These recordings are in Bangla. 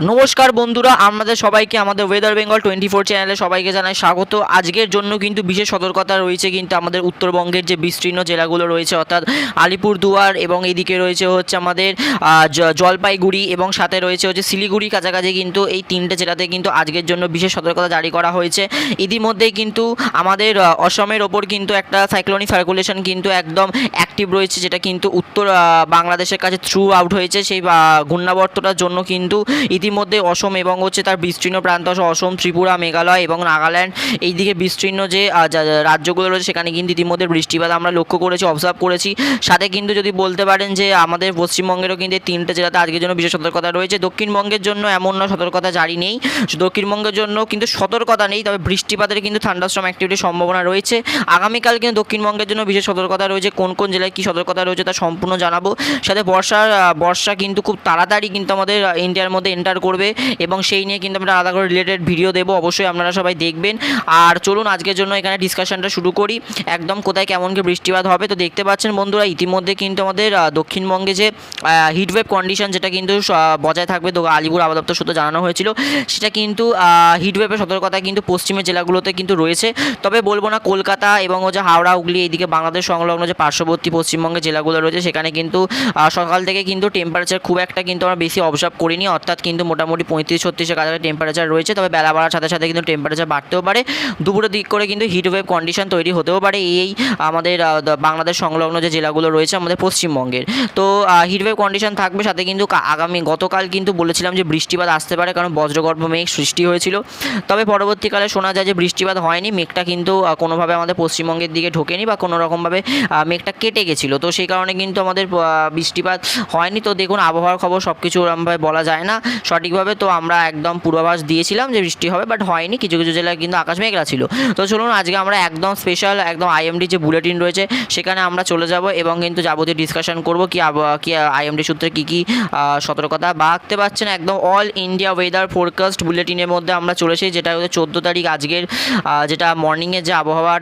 নমস্কার বন্ধুরা, আমাদের সবাইকে আমাদের ওয়েদার বেঙ্গল টোয়েন্টি ফোর চ্যানেলে সবাইকে জানাই স্বাগত। আজকের জন্য কিন্তু বিশেষ সতর্কতা রয়েছে কিন্তু আমাদের উত্তরবঙ্গের যে বিস্তীর্ণ জেলাগুলো রয়েছে, অর্থাৎ আলিপুরদুয়ার এবং এদিকে রয়েছে হচ্ছে আমাদের জলপাইগুড়ি এবং সাথে রয়েছে হচ্ছে শিলিগুড়ি কাছাকাছি কিন্তু এই তিনটে জেলাতে কিন্তু আজকের জন্য বিশেষ সতর্কতা জারি করা হয়েছে। ইতিমধ্যেই কিন্তু আমাদের অসমের ওপর কিন্তু একটা সাইক্লোনিক সার্কুলেশন কিন্তু একদম অ্যাক্টিভ রয়েছে, যেটা কিন্তু উত্তর বাংলাদেশের কাছে থ্রু আউট হয়েছে। সেই ঘূর্ণাবর্তটার জন্য কিন্তু ইতিমধ্যে অসম এবং হচ্ছে তার বিস্তীর্ণ প্রান্ত অসম, ত্রিপুরা, মেঘালয় এবং নাগাল্যান্ড। এই দিকে বিস্তীর্ণ যে রাজ্যগুলো রয়েছে, সেখানে কিন্তু ইতিমধ্যে বৃষ্টিপাত আমরা লক্ষ্য করেছি অবজার্ভ করেছি। সাথে কিন্তু যদি বলতে পারেন যে, আমাদের পশ্চিমবঙ্গেরও কিন্তু এই তিনটে জেলাতে আজকের জন্য বিশেষ সতর্কতা রয়েছে। দক্ষিণবঙ্গের জন্য এমন না সতর্কতা জারি নেই। দক্ষিণবঙ্গের জন্য কিন্তু সতর্কতা নেই, তবে বৃষ্টিপাতের কিন্তু থান্ডাস্ট্রম অ্যাক্টিভিটির সম্ভাবনা রয়েছে। আগামীকাল কিন্তু দক্ষিণবঙ্গের জন্য বিশেষ সতর্কতা রয়েছে, কোন কোন জেলায় কী সতর্কতা রয়েছে তা সম্পূর্ণ জানাব। সাথে বর্ষার বর্ষা কিন্তু খুব তাড়াতাড়ি কিন্তু আমাদের ইন্ডিয়ার মধ্যে এন্টার করবে এবং সেই নিয়ে কিন্তু আমরা আলাদা করে রিলেটেড ভিডিও দেবো, অবশ্যই আপনারা সবাই দেখবেন। আর চলুন আজকের জন্য এখানে ডিসকাশনটা শুরু করি। একদম কোথায় কেমন কি বৃষ্টিপাত হবে, তো দেখতে পাচ্ছেন বন্ধুরা, ইতিমধ্যে কিন্তু আমাদের দক্ষিণবঙ্গে যে হিটওয়েভ কন্ডিশন যেটা কিন্তু বজায় থাকবে, তো আলিপুর আবহাওয়া দপ্তর সূত্রে জানানো হয়েছিল, সেটা কিন্তু হিটওয়েভের সতর্কতা কিন্তু পশ্চিমের জেলাগুলোতে কিন্তু রয়েছে। তবে বলব না কলকাতা এবং যে হাওড়া, হুগলি, এইদিকে বাংলাদেশ সংলগ্ন যে পার্শ্ববর্তী পশ্চিমবঙ্গের জেলাগুলো রয়েছে, সেখানে কিন্তু সকাল থেকে কিন্তু টেম্পারেচার খুব একটা কিন্তু আমরা বেশি অবজার্ভ করিনি, অর্থাৎ কিন্তু মোটামুটি পঁয়ত্রিশ, ছত্রিশের কাছাকাছি টেম্পারেচার রয়েছে। তবে বেলা বাড়ার সাথে সাথে কিন্তু টেম্পারেচার বাড়তেও পারে। দুপুরের দিক করে কিন্তু হিটওয়েভ কন্ডিশন তৈরি হতেও পারে। এই আমাদের বাংলাদেশ সংলগ্ন যে জেলাগুলো রয়েছে, আমাদের পশ্চিমবঙ্গের। তো হিটওয়েভ কন্ডিশন থাকবে সাথে কিন্তু আগামী গতকাল কিন্তু বলেছিলাম যে বৃষ্টিপাত আসতে পারে, কারণ বজ্রগর্ভ মেঘ সৃষ্টি হয়েছিল। তবে পরবর্তীকালে শোনা যায় যে বৃষ্টিপাত হয়নি, মেঘটা কিন্তু কোনোভাবে আমাদের পশ্চিমবঙ্গের দিকে ঢোকেনি বা কোনো রকমভাবে মেঘটা কেটে গেছিল। তো সেই কারণে কিন্তু আমাদের বৃষ্টিপাত হয়নি। তো দেখুন, আবহাওয়ার খবর সব কিছু ওরমভাবে বলা যায় না। সঠিকভাবে তো আমরা একদম পূর্বাভাস দিয়েছিলাম যে বৃষ্টি হবে বাট হয়নি। কিছু কিছু জেলায় কিন্তু আকাশ মেঘলা ছিল। তো চলুন, আজকে আমরা একদম স্পেশাল একদম আইএমডি যে বুলেটিন রয়েছে, সেখানে আমরা চলে যাব এবং কিন্তু যাবতীয় ডিসকাশন করব কি কি আইএমডি সূত্রে কী কী সতর্কতা বাড়তে পারছেন। একদম অল ইন্ডিয়া ওয়েদার ফোরকাস্ট বুলেটিনের মধ্যে আমরা চলেছি, যেটা হচ্ছে চোদ্দ তারিখ আজকের যেটা মর্নিংয়ের যে আবহাওয়ার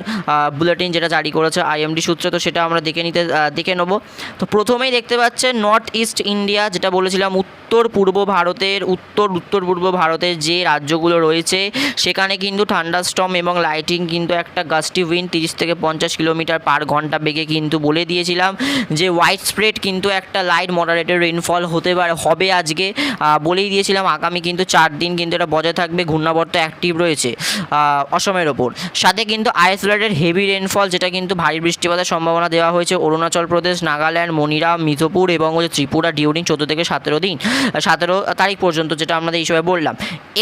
বুলেটিন যেটা জারি করেছে আইএমডি সূত্রে, তো সেটা আমরা দেখে নিতে দেখে নেব। তো প্রথমেই দেখতে পাচ্ছেন নর্থ ইস্ট ইন্ডিয়া যেটা বলেছিলাম উত্তর পূর্ব ভারতের উত্তর উত্তর পূর্ব ভারতের যে রাজ্যগুলো রয়েছে, সেখানে কিন্তু ঠান্ডা স্টম এবং লাইটিং কিন্তু একটা গাস্টি উইন্ড তিরিশ থেকে পঞ্চাশ কিলোমিটার পার ঘণ্টা বেগে কিন্তু বলে দিয়েছিলাম যে হোয়াইট স্প্রেড কিন্তু একটা লাইট মডারেটেড রেনফল হতে পারে, হবে আজকে। বলেই দিয়েছিলাম আগামী কিন্তু চার দিন কিন্তু এটা বজায় থাকবে, ঘূর্ণাবর্ত অ্যাক্টিভ রয়েছে অসমের ওপর। সাথে কিন্তু আইসোলেটেড হেভি রেনফল যেটা কিন্তু ভারী বৃষ্টিপাতের সম্ভাবনা দেওয়া হয়েছে, অরুণাচল প্রদেশ, নাগাল্যান্ড মনিরাম মিজোপুর এবং ত্রিপুরা ডিউরিং চোদ্দ থেকে সতেরো দিন সতেরো তারিখ পর্যন্ত যেটা আমরা এই সময় বললাম।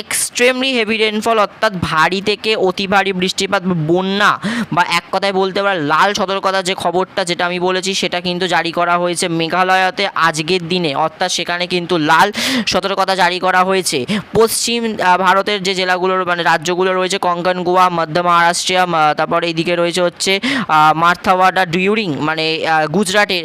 এক্সট্রিমলি হেভি রেনফল অর্থাৎ ভারী থেকে অতি ভারী বৃষ্টিপাত বন্যা বা এক কথায় বলতে পারে লাল সতর্কতা যে খবরটা যেটা আমি বলেছি সেটা কিন্তু জারি করা হয়েছে মেঘালয়তে আজকের দিনে। অর্থাৎ সেখানে কিন্তু লাল সতর্কতা জারি করা হয়েছে। পশ্চিম ভারতের যে জেলাগুলোর মানে রাজ্যগুলো রয়েছে, কঙ্কন, গোয়া, মধ্য মহারাষ্ট্র তারপর এইদিকে রয়েছে হচ্ছে মার্থাওয়াডা, ডিউরিং মানে গুজরাটের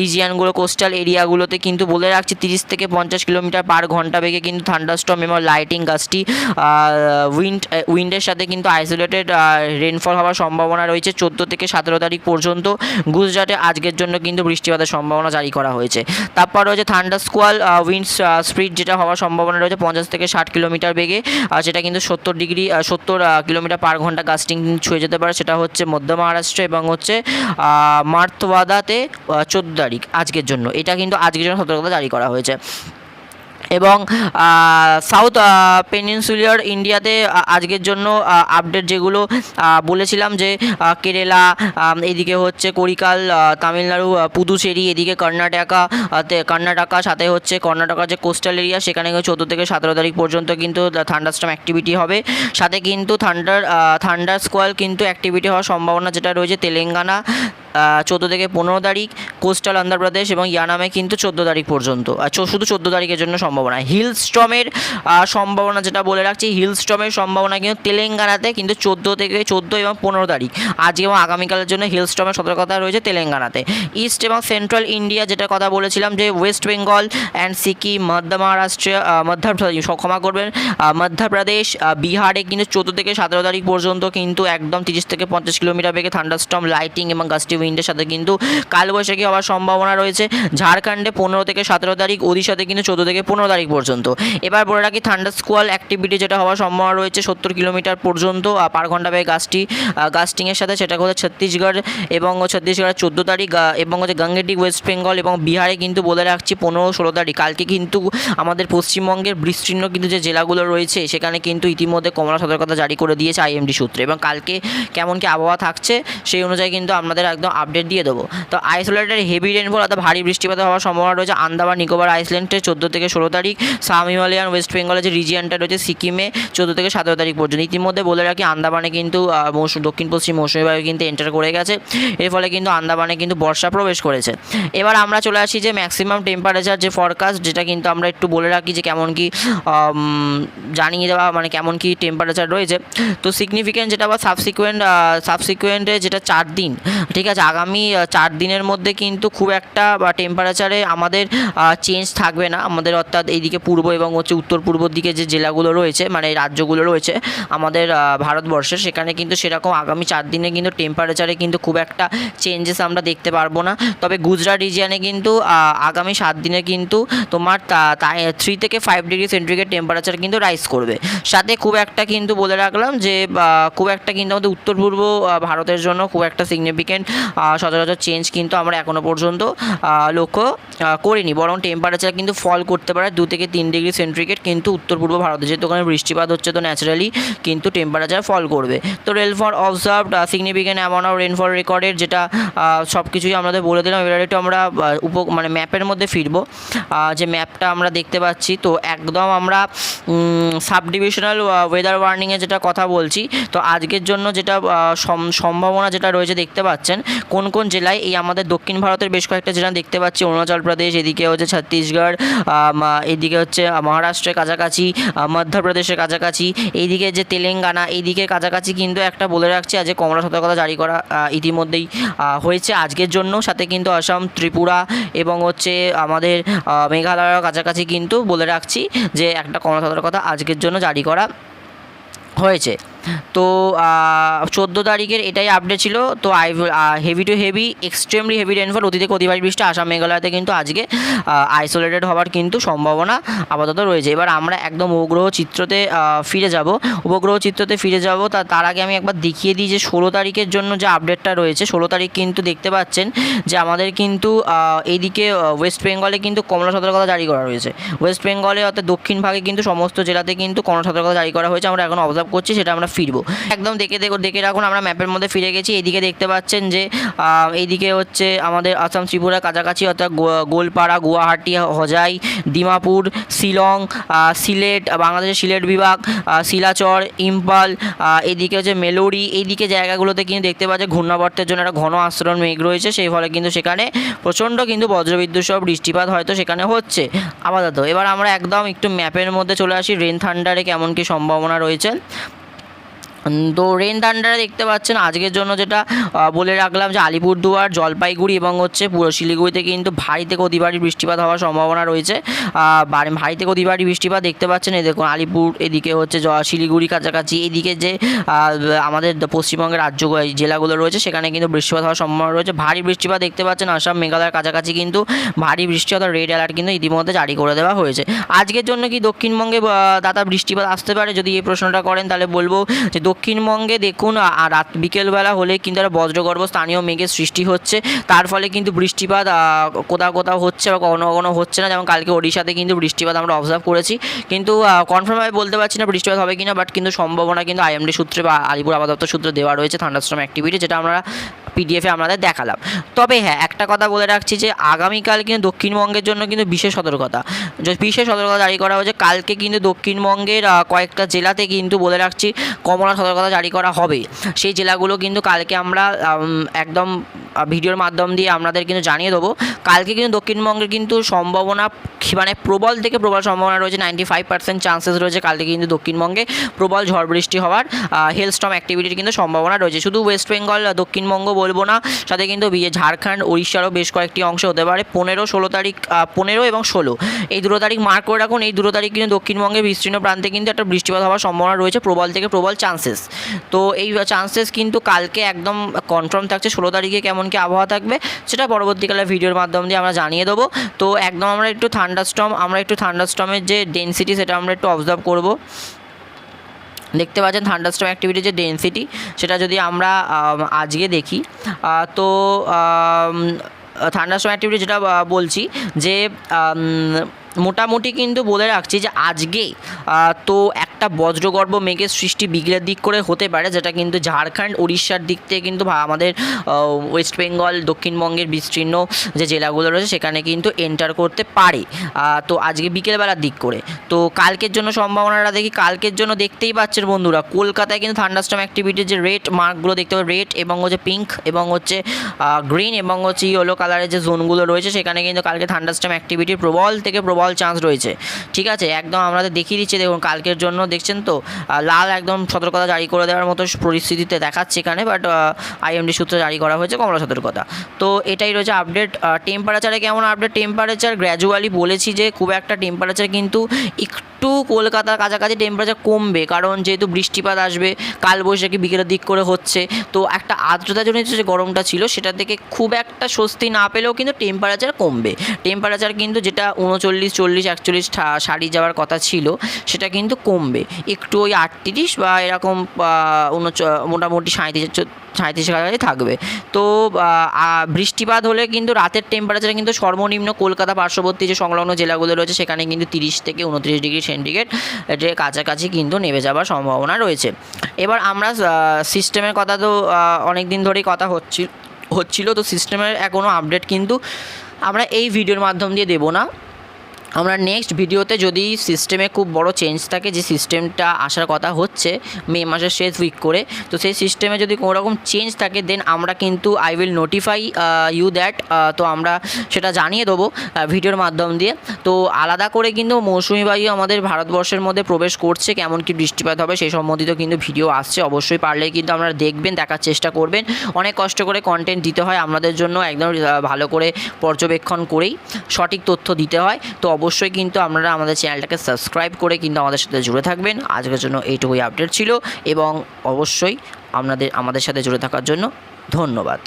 রিজিয়ানগুলো কোস্টাল এরিয়াগুলোতে কিন্তু বলে রাখছি, তিরিশ থেকে পঞ্চাশ কিলোমিটার পার ঘণ্টা বেগে কিন্তু থান্ডারস্টর্ম এবং লাইটিং গাছটি উইন্ড উইন্ডের সাথে কিন্তু আইসোলেটেড রেনফল হওয়ার সম্ভাবনা রয়েছে। চোদ্দ থেকে সতেরো তারিখ পর্যন্ত গুজরাটে আজকের জন্য কিন্তু বৃষ্টিপাতের সম্ভাবনা জারি করা হয়েছে। তারপর রয়েছে থান্ডার স্কোয়াল উইন্ড স্পিড যেটা হওয়ার সম্ভাবনা রয়েছে পঞ্চাশ থেকে ষাট কিলোমিটার বেগে সেটা কিন্তু সত্তর ডিগ্রি সত্তর কিলোমিটার পার ঘণ্টা গাস্টিং ছুঁয়ে যেতে পারে। সেটা হচ্ছে মধ্য মহারাষ্ট্র এবং হচ্ছে মার্থওয়াদাতে চোদ্দ তারিখ আজকের জন্য। এটা কিন্তু আজকের জন্য সতর্কতা জারি করা হয়েছে। এবং সাউথ পেনিনসুলার ইন্ডিয়াতে আজকের জন্য আপডেট যেগুলো বলেছিলাম যে কেরালা এদিকে হচ্ছে করিকাল তামিলনাড়ু পুদুচেরি, এদিকে কর্ণাটকা কর্ণাটকা, সাথে হচ্ছে কর্ণাটকার যে কোস্টাল এরিয়া সেখানে চোদ্দ থেকে সতেরো তারিখ পর্যন্ত কিন্তু থান্ডারস্টম অ্যাক্টিভিটি হবে। সাথে কিন্তু থান্ডার থান্ডার স্কোয়াল কিন্তু অ্যাক্টিভিটি হওয়ার সম্ভাবনা যেটা রয়েছে, তেলেঙ্গানা চোদ্দ থেকে পনেরো তারিখ, কোস্টাল অন্ধ্রপ্রদেশ এবং ইয়ানামে কিন্তু চোদ্দ তারিখ পর্যন্ত। আর শুধু চোদ্দ তারিখের জন্য সম্ভাবনা। হিল স্টমের সম্ভাবনা যেটা বলে রাখছি হিল স্টমের সম্ভাবনা কিন্তু তেলেঙ্গানাতে কিন্তু চোদ্দ থেকে চোদ্দ এবং পনেরো তারিখ। আজকে এবং আগামীকালের জন্য হিল স্টমের সতর্কতা রয়েছে তেলেঙ্গানাতে। ইস্ট এবং সেন্ট্রাল ইন্ডিয়া যেটা কথা বলেছিলাম যে, ওয়েস্ট বেঙ্গল অ্যান্ড সিকিম, মধ্য মহারাষ্ট্র মধ্যপ্রদেশ ক্ষমা করবেন। মধ্যপ্রদেশ বিহারে কিন্তু চোদ্দ থেকে সতেরো তারিখ পর্যন্ত কিন্তু একদম তিরিশ থেকে পঞ্চাশ কিলোমিটার বেগে থান্ডারস্টম লাইটিং এবং গাস্টি উইন্ডের সাথে কিন্তু কালবৈশাখী হওয়ার সম্ভাবনা রয়েছে। ঝাড়খণ্ডে পনেরো থেকে সতেরো তারিখ, ওড়িশাতে কিন্তু চোদ্দ থেকে পনেরো তারিখ পর্যন্ত। এবার বলে রাখি থান্ডার স্কোয়াল অ্যাক্টিভিটি যেটা হওয়ার সম্ভাবনা রয়েছে সত্তর কিলোমিটার পর্যন্ত পার ঘণ্টা বেগে গাছটি গাস্টিংয়ের সাথে সেটা হচ্ছে ছত্তিশগড় এবং ছত্তিশগড়ের চোদ্দ তারিখ এবং হচ্ছে গঙ্গেটি ওয়েস্ট বেঙ্গল এবং বিহারে কিন্তু বলে রাখছি পনেরো ষোলো তারিখ। কালকে কিন্তু আমাদের পশ্চিমবঙ্গের বিস্তীর্ণ কিন্তু যে জেলাগুলো রয়েছে, সেখানে কিন্তু ইতিমধ্যে কমলা সতর্কতা জারি করে দিয়েছে আইএমডি সূত্রে। এবং কালকে কেমন কি আবহাওয়া থাকছে, সেই অনুযায়ী কিন্তু আপনাদের একদম আপডেট দিয়ে দেবো। তো আইসোলেটেড হেভি রেনফল অর্থাৎ ভারী বৃষ্টিপাত হওয়ার সম্ভাবনা রয়েছে আন্দামান, নিকোবর আইসল্যান্ডে চোদ্দ থেকে ষোলো তারিখ সাম হিমালয়ান ওয়েস্ট বেঙ্গলের যে রিজিয়নটা রয়েছে সিকিমে চোদ্দ থেকে সতেরো তারিখ পর্যন্ত। ইতিমধ্যে বলে রাখি, আন্দামানে কিন্তু মৌসুম, দক্ষিণ পশ্চিম মৌসুমী বায়ু কিন্তু এন্টার করে গেছে। এর ফলে কিন্তু আন্দামানে কিন্তু বর্ষা প্রবেশ করেছে। এবার আমরা চলে আসি যে ম্যাক্সিমাম টেম্পারেচার যে ফরকাস্ট যেটা কিন্তু আমরা একটু বলে রাখি যে কেমন কি জানিয়ে দেওয়া মানে কেমন কি টেম্পারেচার রয়েছে। তো সিগনিফিক্যান্ট যেটা বা সাবসিকুয়েন্ট সাবসিকুয়েন্টে যেটা চার দিন, ঠিক আছে? আগামী চার দিনের মধ্যে কিন্তু খুব একটা, বা টেম্পারেচারে আমাদের চেঞ্জ থাকবে না। আমাদের অর্থাৎ এইদিকে পূর্ব এবং হচ্ছে উত্তর পূর্বর দিকে যে জেলাগুলো রয়েছে মানে রাজ্যগুলো রয়েছে, আমাদের ভারতবর্ষের সেখানে কিন্তু সেরকম আগামী চার দিনে কিন্তু টেম্পারেচারে কিন্তু খুব একটা চেঞ্জেস আমরা দেখতে পারব না। তবে গুজরাট রিজিয়ানে কিন্তু আগামী সাত দিনে কিন্তু তোমার থ্রি থেকে ফাইভ ডিগ্রি সেন্টিগ্রেড টেম্পারেচার কিন্তু রাইজ করবে। সাথে খুব একটা কিন্তু বলে রাখলাম যে খুব একটা কিন্তু আমাদের উত্তর পূর্ব ভারতের জন্য খুব একটা সিগনিফিক্যান্ট সচরাচর চেঞ্জ কিন্তু আমরা এখনও পর্যন্ত লক্ষ্য করিনি। বরং টেম্পারেচার কিন্তু ফল করতে পারে দু থেকে তিন ডিগ্রি সেন্টিগ্রেড কিন্তু উত্তর পূর্ব ভারতে যেহেতু ওখানে বৃষ্টিপাত হচ্ছে, তো ন্যাচারালি কিন্তু টেম্পারেচার ফল করবে। তো rainfall observed significant amount of rainfall recorded যেটা সব কিছুই আমাদের বলে দিলাম। এবার একটু আমরা উপ মানে ম্যাপের মধ্যে ফিরবো। যে ম্যাপটা আমরা দেখতে পাচ্ছি, তো একদম আমরা সাব ডিভিশনাল ওয়েদার ওয়ার্নিংয়ে যেটা কথা বলছি, তো আজকের জন্য যেটা সম- সম্ভাবনা যেটা রয়েছে দেখতে পাচ্ছেন কোন কোন জেলায় এই আমাদের দক্ষিণ ভারতের বেশ কয়েকটা জেলা দেখতে পাচ্ছি। অরুণাচল প্রদেশ, এদিকে হচ্ছে ছত্তিশগড় এদিকে হচ্ছে মহারাষ্ট্রের কাছাকাছি মধ্যপ্রদেশের কাছাকাছি, এইদিকে যে তেলেঙ্গানা, এইদিকে কাছাকাছি কিন্তু একটা বলে রাখছি, আজ কমলা সতর্কতা জারি করা ইতিমধ্যেই হয়েছে আজকের জন্য। সাথে কিন্তু আসাম, ত্রিপুরা এবং হচ্ছে আমাদের মেঘালয়ের কাছাকাছি কিন্তু বলে রাখছি যে একটা কমলা সতর্কতা আজকের জন্য জারি করা হয়েছে। তো চোদ্দ তারিখের এটাই আপডেট ছিল। তো, I heavy to heavy extremely heavy rainfall অতি থেকে বৃষ্টি, আসাম, মেঘালয়তে কিন্তু আজকে আইসোলেটেড হওয়ার কিন্তু সম্ভাবনা আপাতত রয়েছে। এবার আমরা একদম উপগ্রহ চিত্রতে ফিরে যাব। উপগ্রহ চিত্রতে ফিরে যাব, তা, তার আগে আমি একবার দেখিয়ে দিই যে ষোলো তারিখের জন্য যে আপডেটটা রয়েছে, ষোলো তারিখ কিন্তু দেখতে পাচ্ছেন যে আমাদের কিন্তু এইদিকে ওয়েস্ট বেঙ্গলে কিন্তু কমলা সতর্কতা জারি করা রয়েছে ওয়েস্ট বেঙ্গলে অর্থাৎ দক্ষিণ ভাগে কিন্তু সমস্ত জেলাতে কিন্তু কমলা সতর্কতা জারি করা হয়েছে। আমরা এখন অবজার্ভ করছি, সেটা আমরা ফিরবো। একদম দেখে দেখো, দেখে রাখুন, আমরা ম্যাপের মধ্যে ফিরে গেছি। এইদিকে দেখতে পাচ্ছেন যে এইদিকে হচ্ছে আমাদের আসাম ত্রিপুরা কাছাকাছি অর্থাৎ গোলপাড়া, গুয়াহাটি হজাই, ডিমাপুর, শিলং সিলেট, বাংলাদেশের সিলেট বিভাগ শিলাচর, ইম্পাল এদিকে হচ্ছে মেলোরি, এইদিকে জায়গাগুলোতে কিন্তু দেখতে পাচ্ছে ঘূর্ণাবর্তের জন্য একটা ঘন আস্তরণ মেঘ রয়েছে। সেই ফলে কিন্তু সেখানে প্রচণ্ড কিন্তু বজ্রবিদ্যুৎ সহ বৃষ্টিপাত হয়তো সেখানে হচ্ছে। আপাতত, এবার আমরা একদম একটু ম্যাপের মধ্যে চলে আসি। রেন থান্ডারে কেমন কি সম্ভাবনা রয়েছে? তো রেন থান্ডারে দেখতে পাচ্ছেন। আজকের জন্য যেটা বলে রাখলাম যে আলিপুরদুয়ার, জলপাইগুড়ি এবং হচ্ছে পুরো শিলিগুড়িতে কিন্তু ভারী থেকে অতি ভারী বৃষ্টিপাত হওয়ার সম্ভাবনা রয়েছে। ভারী থেকে অতি ভারী বৃষ্টিপাত দেখতে পাচ্ছেন। এই দেখুন, আলিপুর এদিকে হচ্ছে শিলিগুড়ি কাছাকাছি। এদিকে যে আমাদের পশ্চিমবঙ্গের রাজ্য জেলাগুলো রয়েছে, সেখানে কিন্তু বৃষ্টিপাত হওয়ার সম্ভাবনা রয়েছে। ভারী বৃষ্টিপাত দেখতে পাচ্ছেন আসাম, মেঘালয়ের কাছাকাছি কিন্তু ভারী বৃষ্টি অর্থাৎ রেড অ্যালার্ট কিন্তু ইতিমধ্যে জারি করে দেওয়া হয়েছে। আজকের জন্য কি দক্ষিণবঙ্গে দাদা বৃষ্টিপাত আসতে পারে? যদি এই প্রশ্নটা করেন, তাহলে বলব যে দক্ষিণবঙ্গে দেখুন রাত, বিকেলবেলা হলে কিন্তু একটা বজ্রগর্ভ স্থানীয় মেঘের সৃষ্টি হচ্ছে। তার ফলে কিন্তু বৃষ্টিপাত কোথাও কোথাও হচ্ছে বা কখনো কখনো হচ্ছে না। যেমন কালকে ওড়িশাতে কিন্তু বৃষ্টিপাত আমরা অবজার্ভ করেছি। কিন্তু কনফার্মভাবে বলতে পারছি না বৃষ্টিপাত হবে কিনা বাট কিন্তু সম্ভাবনা কিন্তু আইএমডি সূত্রে বা আলিপুর আবহাওয়া দপ্তর সূত্রে দেওয়া রয়েছে থান্ডারস্টর্ম অ্যাক্টিভিটি যেটা আমরা পিডিএফে আমাদের দেখালাম। তবে হ্যাঁ একটা কথা বলে রাখছি যে, আগামীকাল কিন্তু দক্ষিণবঙ্গের জন্য কিন্তু বিশেষ সতর্কতা। বিশেষ সতর্কতা জারি করা হয়েছে। কালকে কিন্তু দক্ষিণবঙ্গের কয়েকটা জেলাতে কিন্তু বলে রাখছি, কমলা সতর্কতা জারি করা হবে। সেই জেলাগুলো কিন্তু কালকে আমরা একদম ভিডিওর মাধ্যম দিয়ে আপনাদের কিন্তু জানিয়ে দেবো। কালকে কিন্তু দক্ষিণবঙ্গের কিন্তু সম্ভাবনা মানে প্রবল থেকে প্রবল সম্ভাবনা রয়েছে নাইনটি ফাইভ পার্সেন্ট চান্সেস রয়েছে কালকে কিন্তু দক্ষিণবঙ্গে প্রবল ঝড় বৃষ্টি হওয়ার হেলস্টম অ্যাক্টিভিটির কিন্তু সম্ভাবনা রয়েছে। শুধু ওয়েস্ট বেঙ্গল দক্ষিণবঙ্গ বলব না, সাথে কিন্তু ঝাড়খণ্ড উড়িষ্যারও বেশ কয়েকটি অংশ হতে পারে। পনেরো, ষোলো তারিখ পনেরো এবং ষোলো। এই দুটো তারিখ মার্ক করে রাখুন, এই দুটো তারিখ কিন্তু দক্ষিণবঙ্গের বিস্তীর্ণ প্রান্তে কিন্তু একটা বৃষ্টিপাত হওয়ার সম্ভাবনা রয়েছে। প্রবল থেকে প্রবল চান্সেস তো এই চান্সেস কিন্তু কালকে একদম কনফার্ম থাকছে ষোলো তারিখে কেমন কি আবহাওয়া থাকবে, সেটা পরবর্তীকালে ভিডিওর মাধ্যম দিয়ে আমরা জানিয়ে দেবো। তো একদম আমরা একটু থান্ডারস্টম আমরা একটু থান্ডারস্টমের যে ডেনসিটি সেটা আমরা একটু অবজার্ভ করব। দেখতে পাচ্ছেন থান্ডারস্টম অ্যাক্টিভিটির যে ডেনসিটি সেটা যদি আমরা আজকে দেখি। তো থান্ডারস্টম অ্যাক্টিভিটি যেটা বলছি যে মোটামুটি কিন্তু বলে রাখছি যে আজকে তো একটা বজ্রগর্ভ মেঘের সৃষ্টি বিকেলের দিক করে হতে পারে, যেটা কিন্তু ঝাড়খণ্ড, উড়িষ্যার দিক থেকে কিন্তু আমাদের ওয়েস্ট বেঙ্গল, দক্ষিণবঙ্গের বিস্তীর্ণ যে জেলাগুলো রয়েছে, সেখানে কিন্তু এন্টার করতে পারে। তো আজকে বিকেলবেলার দিক করে। তো কালকের জন্য সম্ভাবনাটা দেখি, কালকের জন্য দেখতেই পাচ্ছেন বন্ধুরা, কলকাতায় কিন্তু থান্ডারস্টম অ্যাক্টিভিটির যে রেড মার্কগুলো দেখতে পাবে রেড এবং হচ্ছে পিঙ্ক এবং হচ্ছে গ্রিন এবং হচ্ছে ইয়েলো কালারের যে জোনগুলো রয়েছে, সেখানে কিন্তু কালকে থান্ডারস্টম অ্যাক্টিভিটির প্রবল থেকে প্রবল চান্স রয়েছে। ঠিক আছে? একদম আমাদের দেখিয়ে দিচ্ছে। দেখুন, কালকের জন্য দেখছেন তো লাল একদম সতর্কতা জারি করে দেওয়ার মতো পরিস্থিতিতে দেখাচ্ছে এখানে বাট আইএমডি সূত্রে জারি করা হয়েছে কমলা সতর্কতা। তো এটাই রয়েছে আপডেট টেম্পারেচারে কেমন আপডেট টেম্পারেচার গ্র্যাজুয়ালি বলেছি যে, খুব একটা টেম্পারেচার কিন্তু একটু কলকাতার কাছাকাছি টেম্পারেচার কমবে, কারণ যেহেতু বৃষ্টিপাত আসবে, কালবৈশাখী বিকেলের দিক করে হচ্ছে। তো একটা আর্দ্রতাজনিত যে গরমটা ছিল, সেটা থেকে খুব একটা স্বস্তি না পেলেও কিন্তু টেম্পারেচার কমবে। টেম্পারেচার কিন্তু যেটা উনচল্লিশ চল্লিশ, একচল্লিশ সারি যাওয়ার কথা ছিল, সেটা কিন্তু কমবে। একটু ওই আটত্রিশ বা এরকম উনচ, মোটামুটি সাঁত্রিশ সাঁত্রিশের কাছাকাছি থাকবে। তো বৃষ্টিপাত হলে কিন্তু রাতের টেম্পারেচার কিন্তু সর্বনিম্ন কলকাতা পার্শ্ববর্তী যে সংলগ্ন জেলাগুলো রয়েছে, সেখানে কিন্তু তিরিশ থেকে উনত্রিশ ডিগ্রি সেন্টিগ্রেড কাছাকাছি কিন্তু নেমে যাওয়ার সম্ভাবনা রয়েছে। এবার আমরা সিস্টেমের কথা তো অনেক দিন ধরেই কথা হচ্ছিল হচ্ছিল, তো সিস্টেমের এখনও আপডেট কিন্তু আমরা এই ভিডিওর মাধ্যম দিয়ে দেবো না। আমরা নেক্সট ভিডিওতে যদি সিস্টেমে খুব বড় চেঞ্জ থাকে, যে সিস্টেমটা আসার কথা হচ্ছে মে মাসের শেষ উইক করে, তো সেই সিস্টেমে যদি কোনো রকম চেঞ্জ থাকে দেন আমরা কিন্তু I will notify you that তো আমরা সেটা জানিয়ে দেবো ভিডিওর মাধ্যম দিয়ে। তো আলাদা করে কিন্তু মৌসুমি বায়ু আমাদের ভারতবর্ষের মধ্যে প্রবেশ করছে, কেমন কি বৃষ্টিপাত হবে সেই সম্বন্ধিত কিন্তু ভিডিও আসছে, অবশ্যই পারলে কিন্তু আপনারা দেখবেন, দেখার চেষ্টা করবেন। অনেক কষ্ট করে কন্টেন্ট দিতে হয় আমাদের জন্য, একদম ভালো করে পর্যবেক্ষণ করেই সঠিক তথ্য দিতে হয়। তো অবশ্যই কিন্তু আপনারা আমাদের চ্যানেলটাকে সাবস্ক্রাইব করে কিন্তু আমাদের সাথে জুড়ে থাকবেন। আজকের জন্য এইটুকুই আপডেট ছিল এবং অবশ্যই আপনাদের, আমাদের সাথে জুড়ে থাকার জন্য ধন্যবাদ।